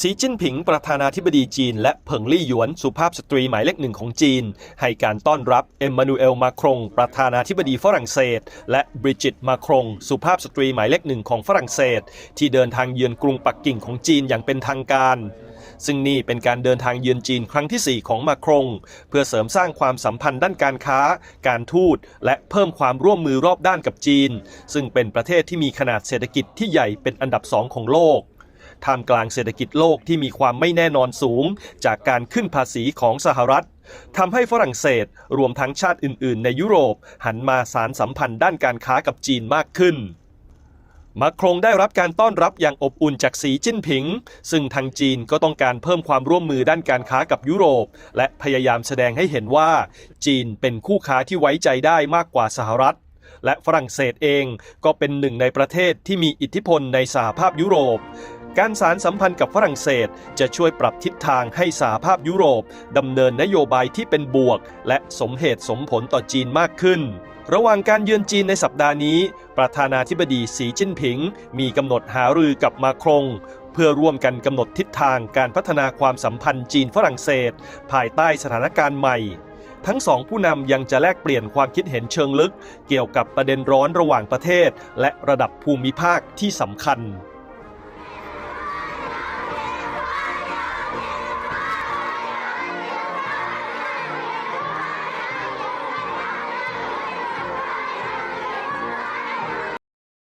สีจิ้นผิงประธานาธิบดีจีน และเผิงลี่หยวนสุภาพสตรีหมายเลขหนึ่งของจีน ให้การต้อนรับเอ็มมานูเอลมาครงประธานาธิบดีฝรั่งเศส และบริจิตมาครงสุภาพสตรีหมายเลขหนึ่งของฝรั่งเศส ที่เดินทางเยือนกรุงปักกิ่งของจีนอย่างเป็นทางการซึ่งนี่เป็นการเดินทางเยือนจีนครั้งที่ 4 ของมาครง เพื่อเสริมสร้างความสัมพันธ์ด้านการค้า การทูต และเพิ่มความร่วมมือรอบด้านกับจีน ซึ่งเป็นประเทศที่มีขนาดเศรษฐกิจที่ใหญ่เป็นอันดับสองของโลก ท่ามกลางเศรษฐกิจโลกที่มีความไม่แน่นอนสูง จากการขึ้นภาษีของสหรัฐทำให้ฝรั่งเศสรวมทั้งชาติอื่น ๆ ในยุโรป หันมาสารสัมพันธ์ด้านการค้ากับจีนมากขึ้นมาครงได้รับการต้อนรับอย่างอบอุ่นจากสีจิ้นผิง ซึ่งทางจีนก็ต้องการเพิ่มความร่วมมือด้านการค้ากับยุโรป และพยายามแสดงให้เห็นว่า จีนเป็นคู่ค้าที่ไว้ใจได้มากกว่าสหรัฐ และฝรั่งเศสเองก็เป็นหนึ่งในประเทศที่มีอิทธิพลในสหภาพยุโรป การสารสัมพันธ์กับฝรั่งเศส จะช่วยปรับทิศทางให้สหภาพยุโรปดำเนินนโยบายที่เป็นบวก และสมเหตุสมผลต่อจีนมากขึ้น ระหว่างการเยือนจีนในสัปดาห์นี้ ประธานาธิบดีสีจิ้นผิง มีกำหนดหารือกับมาครงเพื่อร่วมกันกำหนดทิศทางการพัฒนาความสัมพันธ์จีนฝรั่งเศส ภายใต้สถานการณ์ใหม่ ทั้งสองผู้นำยังจะแลกเปลี่ยนความคิดเห็นเชิงลึก เกี่ยวกับประเด็นร้อนระหว่างประเทศ และระดับภูมิภาคที่สำคัญ